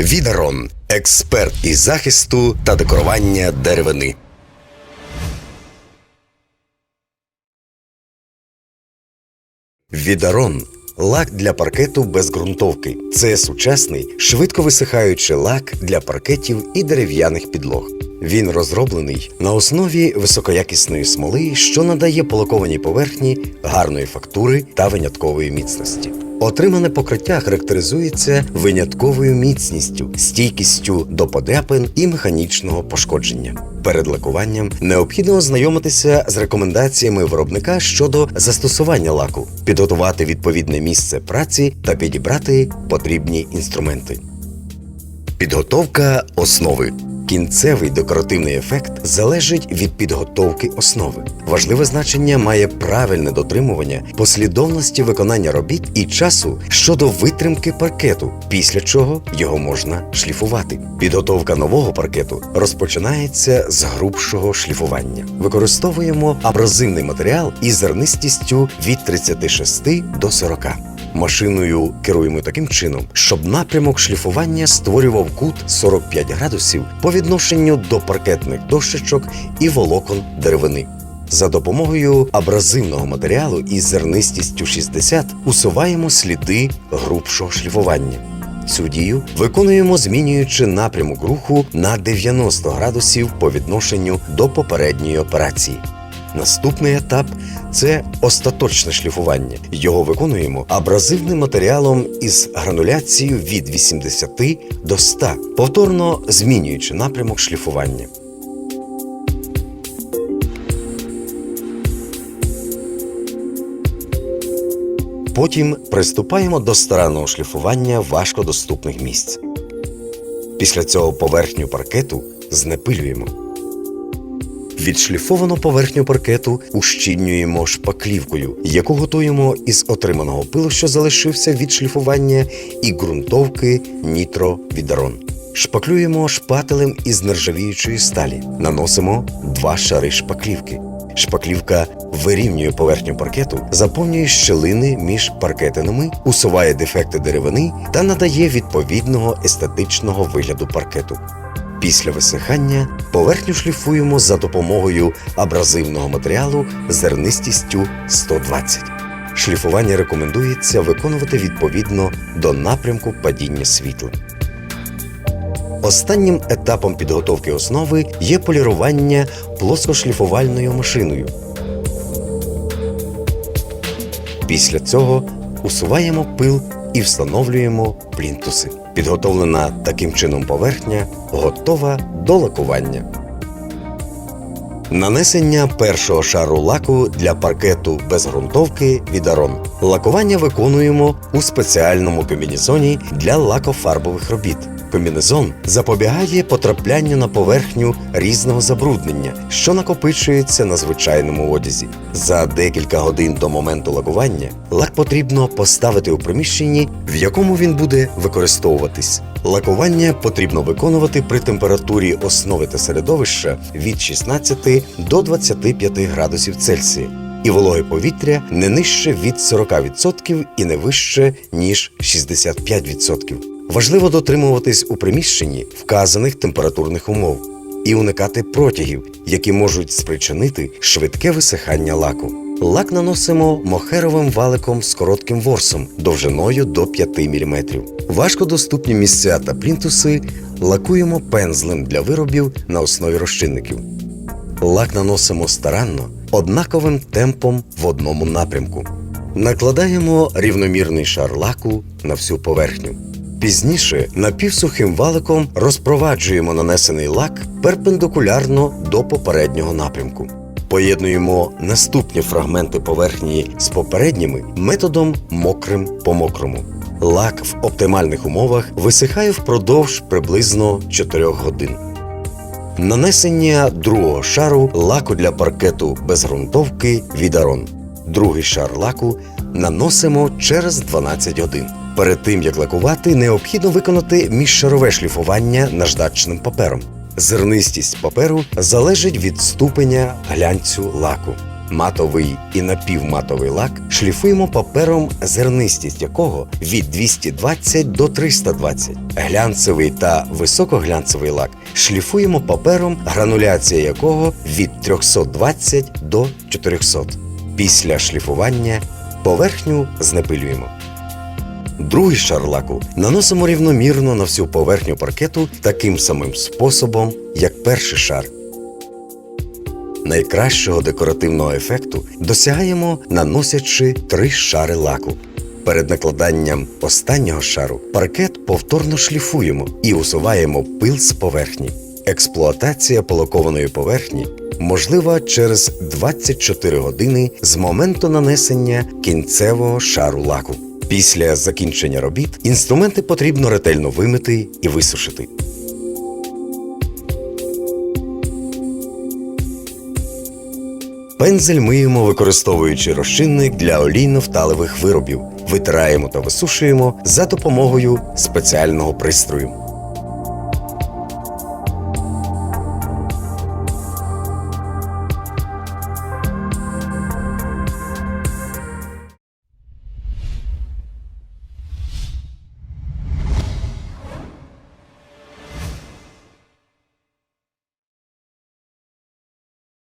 Відарон експерт із захисту та декорування деревини. Відарон лак для паркету без ґрунтовки. Це сучасний, швидко висихаючий лак для паркетів і дерев'яних підлог. Він розроблений на основі високоякісної смоли, що надає полакованій поверхні гарної фактури та виняткової міцності. Отримане покриття характеризується винятковою міцністю, стійкістю до подряпин і механічного пошкодження. Перед лакуванням необхідно ознайомитися з рекомендаціями виробника щодо застосування лаку, підготувати відповідне місце праці та підібрати потрібні інструменти. Підготовка основи. Кінцевий декоративний ефект залежить від підготовки основи. Важливе значення має правильне дотримування послідовності виконання робіт і часу щодо витримки паркету, після чого його можна шліфувати. Підготовка нового паркету розпочинається з грубшого шліфування. Використовуємо абразивний матеріал із зернистістю від 36 до 40. Машиною керуємо таким чином, щоб напрямок шліфування створював кут 45 градусів по відношенню до паркетних дощечок і волокон деревини. За допомогою абразивного матеріалу із зернистістю 60 усуваємо сліди грубшого шліфування. Цю дію виконуємо, змінюючи напрямок руху на 90 градусів по відношенню до попередньої операції. Наступний етап це остаточне шліфування. Його виконуємо абразивним матеріалом із грануляцією від 80 до 100, повторно змінюючи напрямок шліфування. Потім приступаємо до старанного шліфування важкодоступних місць. Після цього поверхню паркету знепилюємо. Відшліфовану поверхню паркету ущільнюємо шпаклівкою, яку готуємо із отриманого пилу, що залишився від шліфування, і ґрунтовки нітро відарон. Шпаклюємо шпателем із нержавіючої сталі. Наносимо два шари шпаклівки. Шпаклівка вирівнює поверхню паркету, заповнює щелини між паркетинами, усуває дефекти деревини та надає відповідного естетичного вигляду паркету. Після висихання поверхню шліфуємо за допомогою абразивного матеріалу зернистістю 120. Шліфування рекомендується виконувати відповідно до напрямку падіння світла. Останнім етапом підготовки основи є полірування плоскошліфувальною машиною. Після цього усуваємо пил і встановлюємо плінтуси. Підготовлена таким чином поверхня готова до лакування. Нанесення першого шару лаку для паркету без ґрунтовки відарон. Лакування виконуємо у спеціальному комбінезоні для лакофарбових робіт. Комбінезон запобігає потраплянню на поверхню різного забруднення, що накопичується на звичайному одязі. За декілька годин до моменту лакування лак потрібно поставити у приміщенні, в якому він буде використовуватись. Лакування потрібно виконувати при температурі основи та середовища від 16 до 25 градусів Цельсія. І вологе повітря не нижче від 40% і не вище ніж 65%. Важливо дотримуватись у приміщенні вказаних температурних умов і уникати протягів, які можуть спричинити швидке висихання лаку. Лак наносимо мохеровим валиком з коротким ворсом довжиною до 5 мм. Важкодоступні місця та плінтуси лакуємо пензлем для виробів на основі розчинників. Лак наносимо старанно, однаковим темпом в одному напрямку. Накладаємо рівномірний шар лаку на всю поверхню. Пізніше напівсухим валиком розпроваджуємо нанесений лак перпендикулярно до попереднього напрямку. Поєднуємо наступні фрагменти поверхні з попередніми методом мокрим по мокрому. Лак в оптимальних умовах висихає впродовж приблизно 4 годин. Нанесення другого шару лаку для паркету без ґрунтовки відарон. Другий шар лаку наносимо через 12 годин. Перед тим як лакувати, необхідно виконати міжшарове шліфування наждачним папером. Зернистість паперу залежить від ступеня глянцю лаку. Матовий і напівматовий лак шліфуємо папером, зернистість якого від 220 до 320. Глянцевий та високоглянцевий лак шліфуємо папером, грануляція якого від 320 до 400. Після шліфування поверхню знепилюємо. Другий шар лаку наносимо рівномірно на всю поверхню паркету таким самим способом, як перший шар. Найкращого декоративного ефекту досягаємо, наносячи три шари лаку. Перед накладанням останнього шару паркет повторно шліфуємо і усуваємо пил з поверхні. Експлуатація полакованої поверхні можлива через 24 години з моменту нанесення кінцевого шару лаку. Після закінчення робіт інструменти потрібно ретельно вимити і висушити. Пензель миємо, використовуючи розчинник для олійно-вталевих виробів. Витираємо та висушуємо за допомогою спеціального пристрою.